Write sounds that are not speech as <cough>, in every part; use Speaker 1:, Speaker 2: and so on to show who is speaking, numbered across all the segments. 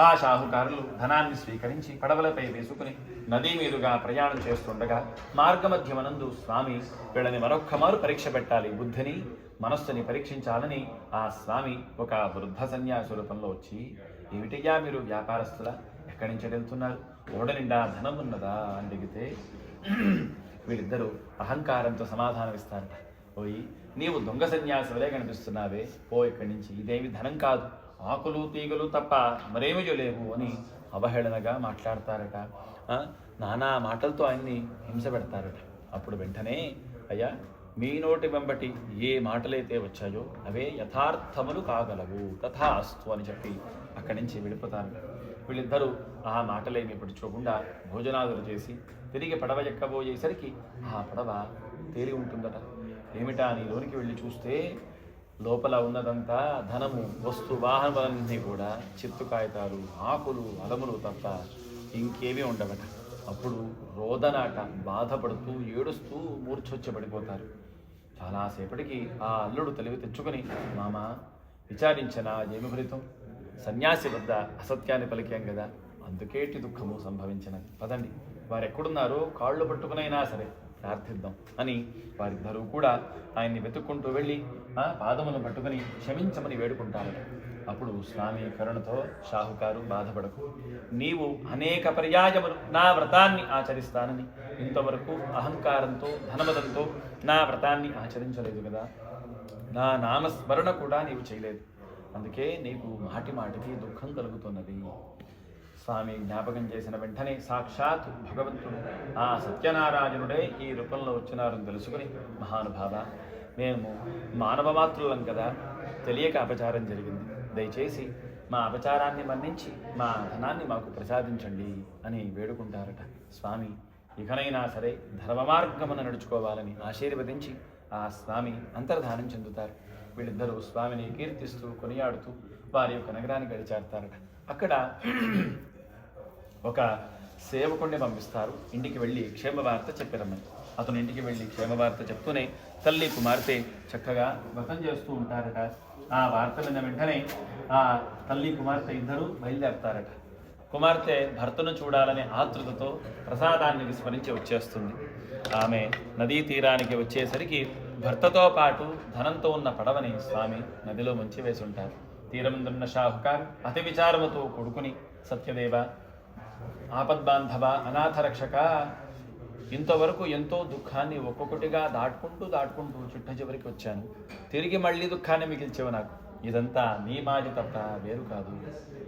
Speaker 1: ఆ షాహుకారులు ధనాన్ని స్వీకరించి పడవలపై వేసుకుని నదీ మీదుగా ప్రయాణం చేస్తుండగా మార్గమధ్యమనందు స్వామి వీళ్ళని మరొక్క మారు పరీక్ష పెట్టాలి బుద్ధిని మనస్సుని పరీక్షించాలని ఆ స్వామి ఒక వృద్ధ సన్యాసి రూపంలో వచ్చి ఏమిటయ్యా మీరు వ్యాపారస్తుల? ఎక్కడి నుంచి వెళ్తున్నారు? ఓడ నిండా ధనం ఉన్నదా? అని అడిగితే వీళ్ళిద్దరూ అహంకారంతో సమాధానం ఇస్తారట పోయి నీవు దొంగ సన్యాసులే కనిపిస్తున్నావే. పో ఇక్కడి నుంచి. ఇదేమి ధనం కాదు. ఆకులు తీగలు తప్ప మరేమిజో లేవు అని అవహేళనగా మాట్లాడతారట. నానా మాటలతో ఆయన్ని హింస పెడతారట. అప్పుడు వెంటనే అయ్యా మీ నోటి వెంబటి ఏ మాటలైతే వచ్చాయో అవే యథార్థములు కాగలవు. తథాస్తు అని చెప్పి అక్కడి నుంచి వెళ్ళిపోతారు. వీళ్ళిద్దరూ ఆ మాటలేమి పడుచుకోకుండా భోజనాదులు చేసి తిరిగి పడవ ఎక్కబోయేసరికి ఆ పడవ తేలి ఉంటుందట. ఏమిటా నీ లోనికి వెళ్ళి చూస్తే లోపల ఉన్నదంతా ధనము వస్తు వాహనములన్నీ కూడా చిత్తు కాగితాలు ఆకులు అలములు తప్ప ఇంకేమీ ఉండవట. అప్పుడు రోదనాట బాధపడుతూ ఏడుస్తూ మూర్ఛొచ్చి పడిపోతారు. చాలాసేపటికి ఆ అల్లుడు తెలివి తెచ్చుకొని మామ విచారించిన ఏమి ఫలితం? సన్యాసి వద్ద అసత్యాన్ని పలికాం కదా అందుకేటి దుఃఖము సంభవించినది? పదండి. వారు ఎక్కడున్నారో కాళ్ళు పట్టుకునైనా సరే. ప్రార్థిద్దాం అని వారిద్దరూ కూడా ఆయన్ని వెతుక్కుంటూ వెళ్ళి ఆ పాదమును పట్టుకుని క్షమించమని వేడుకుంటారు అప్పుడు స్వామి కరుణతో షాహుకారు బాధపడకు. నీవు అనేక పర్యాయములు నా వ్రతాన్ని ఆచరిస్తానని ఇంతవరకు అహంకారంతో ధనమదంతో నా వ్రతాన్ని ఆచరించలేదు కదా. నా నామస్మరణ కూడా నీవు చేయలేదు. అందుకే నీకు మాటి మాటికి దుఃఖం కలుగుతున్నది. స్వామి జ్ఞాపకం చేసిన వెంటనే సాక్షాత్ భగవంతుడు ఆ సత్యనారాయణుడే ఈ రూపంలో వచ్చినారని తెలుసుకుని మహానుభావ మేము మానవ మాతృలం కదా తెలియక అపచారం జరిగింది. దయచేసి మా అపచారాన్ని మన్నించి మా ధనాన్ని మాకు ప్రసాదించండి అని వేడుకుంటారట. స్వామి ఇకనైనా సరే ధర్మ మార్గమున నడుచుకోవాలని ఆశీర్వదించి ఆ స్వామి అంతర్ధానం చెందుతారు. వీళ్ళిద్దరూ స్వామిని కీర్తిస్తూ కొనియాడుతూ వారి యొక్క నగరానికి గడిచారుతారట. అక్కడ ఒక సేవకుడిని పంపిస్తారు. ఇంటికి వెళ్ళి క్షేమ వార్త చెప్పిరమ్మని అతను ఇంటికి వెళ్ళి క్షేమ వార్త చెప్తూనే తల్లి కుమార్తె చక్కగా వ్రతం చేస్తూ ఉంటారట. ఆ వార్త విన్న వెంటనే ఆ తల్లి కుమార్తె ఇద్దరు బయలుదేరతారట. కుమార్తె భర్తను చూడాలనే ఆతృతతో ప్రసాదాన్ని విస్మరించి వచ్చేస్తుంది. ఆమె నదీ తీరానికి వచ్చేసరికి భర్తతో పాటు ధనంతో ఉన్న పడవని స్వామి నదిలో ముంచి వేసుంటారు. తీరం దున్న షాహుకార్ అతి విచారముతో కొడుకుని సత్యదేవ ఆపద్బాంధవ అనాథ రక్షక ఇంతవరకు ఎంతో దుఃఖాన్ని ఒక్కొక్కటిగా దాటుకుంటూ దాటుకుంటూ చిట్ట చివరికి వచ్చాను. తిరిగి మళ్ళీ దుఃఖాన్ని మిగిల్చేవు నాకు. ఇదంతా నీ మాది తప్ప వేరు కాదు.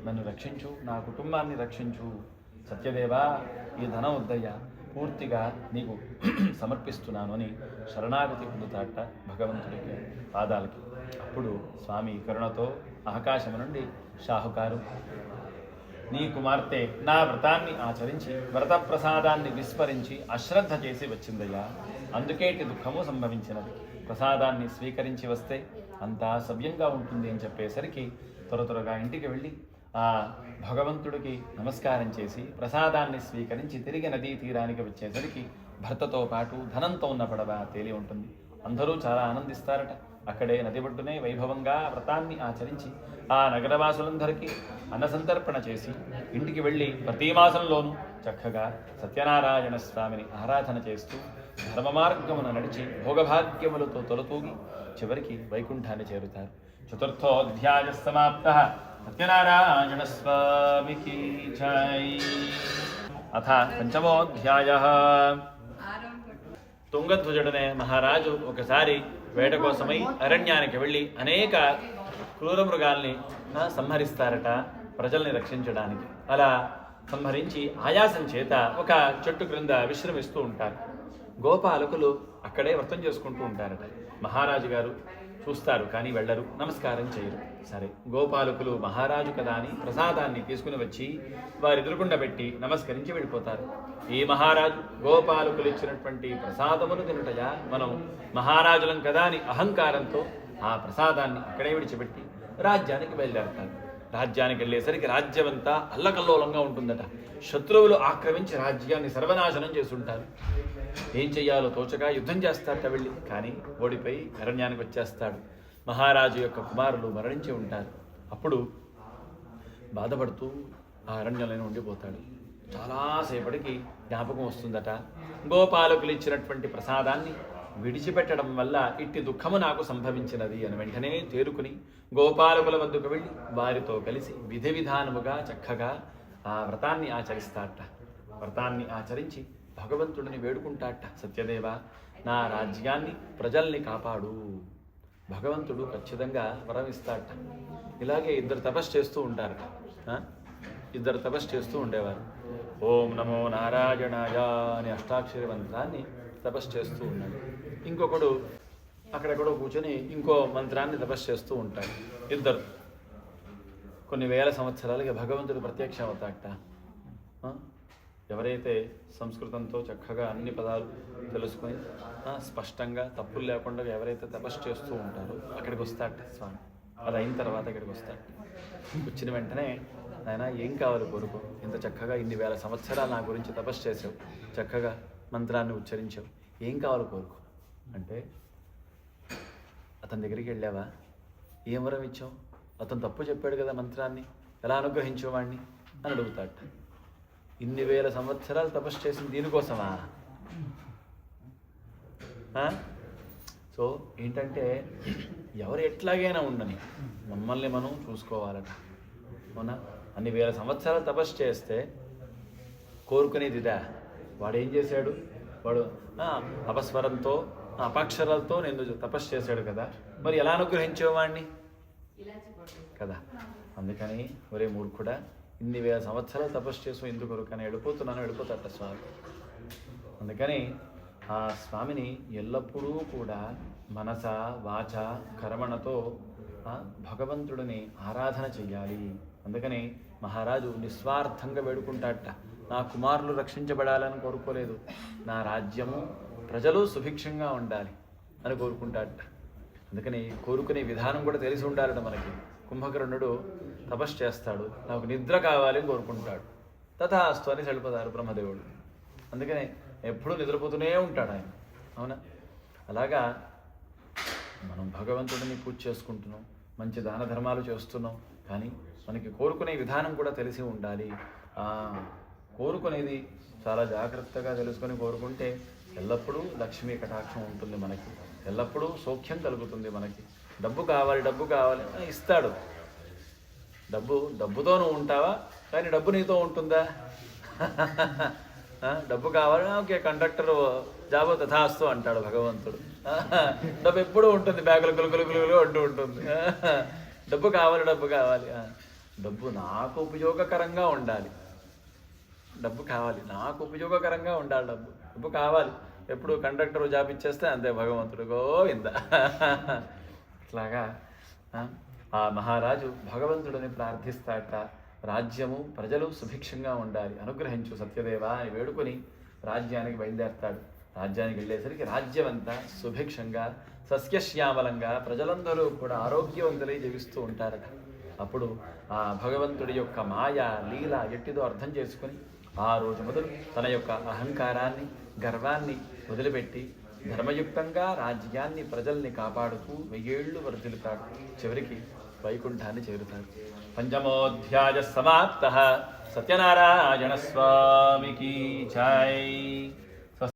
Speaker 1: నన్ను రక్షించు నా కుటుంబాన్ని రక్షించు. సత్యదేవా ఈ ధనం వద్దయ్యా. పూర్తిగా నీకు <clears throat> సమర్పిస్తున్నాను అని శరణాగతి పొందుతాట భగవంతుడికి పాదాలకి. అప్పుడు స్వామి కరుణతో ఆకాశము నుండి షాహుకారు నీ కుమార్తె నా వ్రతాన్ని ఆచరించి వ్రత ప్రసాదాన్ని విస్మరించి అశ్రద్ధ చేసి వచ్చిందయ్యా. అందుకేటి దుఃఖము సంభవించినది. ప్రసాదాన్ని స్వీకరించి వస్తే అంతా సవ్యంగా ఉంటుంది అని చెప్పేసరికి త్వర త్వరగా ఇంటికి వెళ్ళి ఆ భగవంతుడికి నమస్కారం చేసి ప్రసాదాన్ని స్వీకరించి తిరిగి నదీ తీరానికి వచ్చేసరికి భర్తతో పాటు ధనంతో ఉన్న పడవ తేలి ఉంటుంది. అందరూ చాలా ఆనందిస్తారట. అక్కడే నది ఒడ్డునే వైభవంగా వ్రతాన్ని ఆచరించి ఆ నగరవాసులందరికీ అన్నసంతర్పణ చేసి ఇంటికి వెళ్ళి ప్రతి మాసంలోనూ చక్కగా సత్యనారాయణ స్వామిని ఆరాధన చేస్తూ ధర్మ మార్గమున నడిచి భోగభాగ్యములతో తొలతూగి చివరికి వైకుంఠాన్ని చేరుతారు. చతుర్థోధ్యాయ సమాప్త. సత్యనారాయణ స్వామికి జై. అథ పంచమోధ్యాయ. తుంగధ్వజుడనే మహారాజు ఒకసారి వేట కోసమై అరణ్యానికి వెళ్ళి అనేక క్రూర మృగాల్ని సంహరిస్తారట ప్రజల్ని రక్షించడానికి. అలా సంహరించి ఆయాసం చేత ఒక చెట్టు క్రింద విశ్రమిస్తూ ఉంటారు. గోపాలకులు అక్కడే వ్రతం చేసుకుంటూ ఉంటారట. మహారాజు గారు చూస్తారు కానీ వెళ్ళరు. నమస్కారం చేయరు. సరే. గోపాలకులు మహారాజు కదా అని ప్రసాదాన్ని తీసుకుని వచ్చి వారి ఎదురుగుండా పెట్టి నమస్కరించి వెళ్ళిపోతారు. ఈ మహారాజు గోపాలకులు ఇచ్చినటువంటి ప్రసాదమును తినటయా? మనం మహారాజులం కదా అని అహంకారంతో ఆ ప్రసాదాన్ని అక్కడే విడిచిపెట్టి రాజ్యానికి బయలుదేరతారు. రాజ్యానికి వెళ్ళేసరికి రాజ్యమంతా అల్లకల్లోలంగా ఉంటుందట. శత్రువులు ఆక్రమించి రాజ్యాన్ని సర్వనాశనం చేస్తుంటారు. ఏం చెయ్యాలో తోచగా యుద్ధం చేస్తాడట వెళ్ళి. కానీ ఓడిపోయి అరణ్యానికి వచ్చేస్తాడు. మహారాజు యొక్క కుమారులు మరణించి ఉంటారు. అప్పుడు బాధపడుతూ ఆ అరణ్యంలోనే ఉండిపోతాడు. చాలాసేపటికి జ్ఞాపకం వస్తుందట. గోపాలకులు ఇచ్చినటువంటి ప్రసాదాన్ని విడిచిపెట్టడం వల్ల ఇట్టి దుఃఖము నాకు సంభవించినది అని వెంటనే తేరుకుని గోపాలకుల వద్దకు వెళ్ళి వారితో కలిసి విధి విధానముగా చక్కగా ఆ వ్రతాన్ని ఆచరిస్తాట వ్రతాన్ని ఆచరించి భగవంతుడిని వేడుకుంటాట. సత్యదేవ నా రాజ్యాన్ని ప్రజల్ని కాపాడు. భగవంతుడు ఖచ్చితంగా వరం ఇస్తాట. ఇలాగే ఇద్దరు తపస్సు చేస్తూ ఉంటారట. ఇద్దరు తపస్సు చేస్తూ ఉండేవారు. ఓం నమో నారాయణాయ అనే అష్టాక్షరి మంత్రాన్ని తపస్సు చేస్తూ ఉన్నాడు. ఇంకొకడు అక్కడెక్కడో కూర్చొని ఇంకో మంత్రాన్ని తపస్సు చేస్తూ ఉంటాడు. ఇద్దరు. కొన్ని వేల సంవత్సరాలుగా భగవంతుడు ప్రత్యక్షం అవుతాట ఎవరైతే సంస్కృతంతో చక్కగా అన్ని పదాలు తెలుసుకొని స్పష్టంగా తప్పులు లేకుండా ఎవరైతే తపస్సు చేస్తూ ఉంటారో అక్కడికి వస్తాడు స్వామి. అది అయిన తర్వాత ఇక్కడికి వస్తాడు వచ్చిన వెంటనే ఆయన ఏం కావాలి కొరకు ఇంత చక్కగా ఇన్ని వేల సంవత్సరాలు నా గురించి తపస్సు చేసావు చక్కగా మంత్రాన్ని ఉచ్చరించావు. ఏం కావాలి కోరుకో అంటే అతని దగ్గరికి వెళ్ళావా? ఏం వరం ఇచ్చావు? అతను తప్పు చెప్పాడు కదా మంత్రాన్ని. ఎలా అనుగ్రహించేవాడిని అని అడుగుతాడు ఇన్ని వేల సంవత్సరాలు తపస్సు చేసింది దీనికోసమా? సో ఏంటంటే ఎవరు ఎట్లాగైనా ఉండని మమ్మల్ని మనం చూసుకోవాలట. అవునా? అన్ని వేల సంవత్సరాలు తపస్సు చేస్తే కోరుకునేది ఇదా? వాడు ఏం చేశాడు? వాడు అపస్వరంతో అపాక్షరాలతో నేను తపస్సు చేశాడు కదా. మరి ఎలా అనుగ్రహించేవాడిని వాడిని కదా. అందుకని ఒరే మూర్ఖుడా ఇన్ని వేల సంవత్సరాలు తపస్సు చేసాం ఎందుకు కానీ వెళ్ళిపోతున్నాను వెళ్ళిపోతాట స్వామి. అందుకని ఆ స్వామిని ఎల్లప్పుడూ కూడా మనస వాచ కర్మణతో భగవంతుడిని ఆరాధన చెయ్యాలి. అందుకని మహారాజు నిస్వార్థంగా వేడుకుంటాట నా కుమారులు రక్షించబడాలని కోరుకోలేదు. నా రాజ్యము ప్రజలు సుభిక్షంగా ఉండాలి అని కోరుకుంటాట అందుకని కోరుకునే విధానం కూడా తెలిసి ఉండాలట మనకి. కుంభకర్ణుడు తపస్సు చేస్తాడు. నాకు నిద్ర కావాలి అని కోరుకుంటాడు. తథాస్తు అని వెళ్ళిపోతారు బ్రహ్మదేవుడు. అందుకని ఎప్పుడూ నిద్రపోతూనే ఉంటాడు ఆయన. అవునా? అలాగా మనం భగవంతుడిని పూజ చేసుకుంటున్నాం మంచి దాన ధర్మాలు చేస్తున్నాం కానీ మనకి కోరుకునే విధానం కూడా తెలిసి ఉండాలి. కోరుకునేది చాలా జాగ్రత్తగా తెలుసుకొని కోరుకుంటే ఎల్లప్పుడూ లక్ష్మీ కటాక్షం ఉంటుంది మనకి. ఎల్లప్పుడూ సౌఖ్యం కలుగుతుంది మనకి. డబ్బు కావాలి డబ్బు కావాలి ఇస్తాడు. డబ్బు డబ్బుతో నువ్వు ఉంటావా? కానీ డబ్బు నీతో ఉంటుందా? డబ్బు కావాలి ఓకే కండక్టర్ జాబు తథాస్తు అంటాడు భగవంతుడు. డబ్బు ఎప్పుడూ ఉంటుంది బ్యాగులు గులుగులు గులుగులు అంటూ ఉంటుంది. డబ్బు కావాలి డబ్బు కావాలి డబ్బు నాకు ఉపయోగకరంగా ఉండాలి. డబ్బు కావాలి నాకు ఉపయోగకరంగా ఉండాలి డబ్బు. డబ్బు కావాలి ఎప్పుడు కండక్టర్ జాబ్ ఇచ్చేస్తే అంతే భగవంతుడు గోవింద. లాగా ఆ, మహారాజు భగవంతుడిని ప్రార్థిస్తాట రాజ్యము ప్రజలు సుభిక్షంగా ఉండాలి అనుగ్రహించు సత్యదేవ అని వేడుకొని రాజ్యానికి బయలుదేరతాడు. రాజ్యానికి వెళ్ళేసరికి రాజ్యం అంతా సుభిక్షంగా సస్యశ్యామలంగా ప్రజలందరూ కూడా ఆరోగ్యవంతులై జీవిస్తూ ఉంటారట. అప్పుడు ఆ భగవంతుడి యొక్క మాయ లీల ఎట్టిదో అర్థం చేసుకొని ఆ రోజు మొదలు తన యొక్క అహంకారాన్ని గర్వాన్ని వదిలిపెట్టి ధర్మయుక్తంగా రాజ్యాన్ని ప్రజల్ని కాపాడుతూ వెయ్యేళ్ళు వర్ధిల్లుతాడు చివరికి వైకుంఠాన్ని చేరుతాడు పంచమోధ్యాయ సమాప్త. సత్యనారాయణ స్వామికి జై.